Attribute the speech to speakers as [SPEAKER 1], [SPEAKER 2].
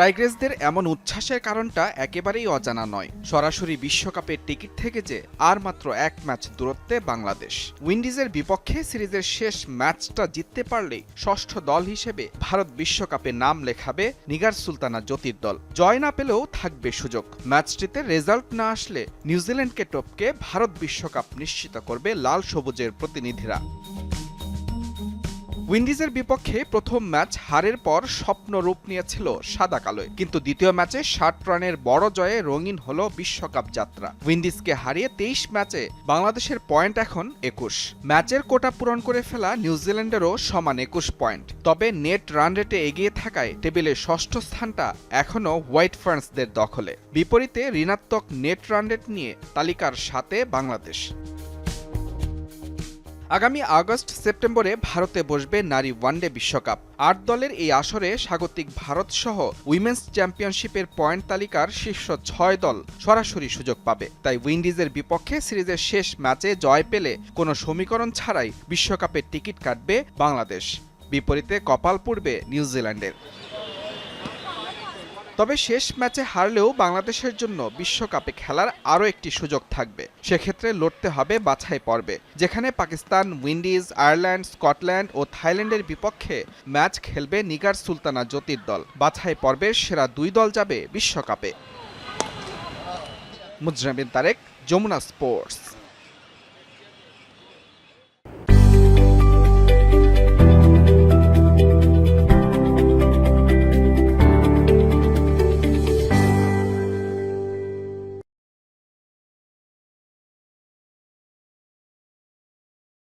[SPEAKER 1] টাইগ্রেসদের এমন উচ্ছ্বাসের কারণটা একেবারেই অজানা নয়। সরাসরি বিশ্বকাপের টিকিট থেকে যে আর মাত্র এক ম্যাচ দূরত্বে বাংলাদেশ। উইন্ডিজের বিপক্ষে সিরিজের শেষ ম্যাচটা জিততে পারলেই ষষ্ঠ দল হিসেবে ভারত বিশ্বকাপে নাম লেখাবে নিগার সুলতানা জ্যোতির দল। জয় না পেলেও থাকবে সুযোগ। ম্যাচটিতে রেজাল্ট না আসলে নিউজিল্যান্ডকে টপকে ভারত বিশ্বকাপ নিশ্চিত করবে লাল সবুজের প্রতিনিধিরা। উইন্ডিজের বিপক্ষে প্রথম ম্যাচ হারের পর স্বপ্ন রূপ নিয়েছিল সাদা কালোয়। কিন্তু দ্বিতীয় ম্যাচে ষাট রানের বড় জয়ে রঙিন হল বিশ্বকাপ যাত্রা। উইন্ডিজকে হারিয়ে তেইশ ম্যাচে বাংলাদেশের পয়েন্ট এখন একুশ। ম্যাচের কোটা পূরণ করে ফেলা নিউজিল্যান্ডেরও সমান একুশ পয়েন্ট। তবে নেট রান রেটে এগিয়ে থাকায় টেবিলের ষষ্ঠ স্থানটা এখনও হোয়াইট ফার্ন্সদের দখলে। বিপরীতে ঋণাত্মক নেট রান রেট নিয়ে তালিকার সাথে বাংলাদেশ। আগামী আগস্ট সেপ্টেম্বরে ভারতে বসবে নারী ওয়ানডে বিশ্বকাপ। আট দলের এই আসরে স্বাগতিক ভারত সহ উইমেন্স চ্যাম্পিয়নশিপের পয়েন্ট তালিকার শীর্ষ ছয় দল সরাসরি সুযোগ পাবে। তাই উইন্ডিজের বিপক্ষে সিরিজের শেষ ম্যাচে জয় পেলে কোনো সমীকরণ ছাড়াই বিশ্বকাপের টিকিট কাটবে বাংলাদেশ। বিপরীতে কপাল পূর্বে নিউজিল্যান্ডের। তবে শেষ ম্যাচে হারলেও বাংলাদেশের জন্য বিশ্বকাপে খেলার আরও একটি সুযোগ থাকবে। সেক্ষেত্রে লড়তে হবে বাছাই পর্বে, যেখানে পাকিস্তান, উইন্ডিজ, আয়ারল্যান্ড, স্কটল্যান্ড ও থাইল্যান্ডের বিপক্ষে ম্যাচ খেলবে নিগার সুলতানা জ্যোতির দল। বাছাই পর্বের সেরা দুই দল যাবে বিশ্বকাপে। মুজরাবিন তারেক, যমুনা স্পোর্টস।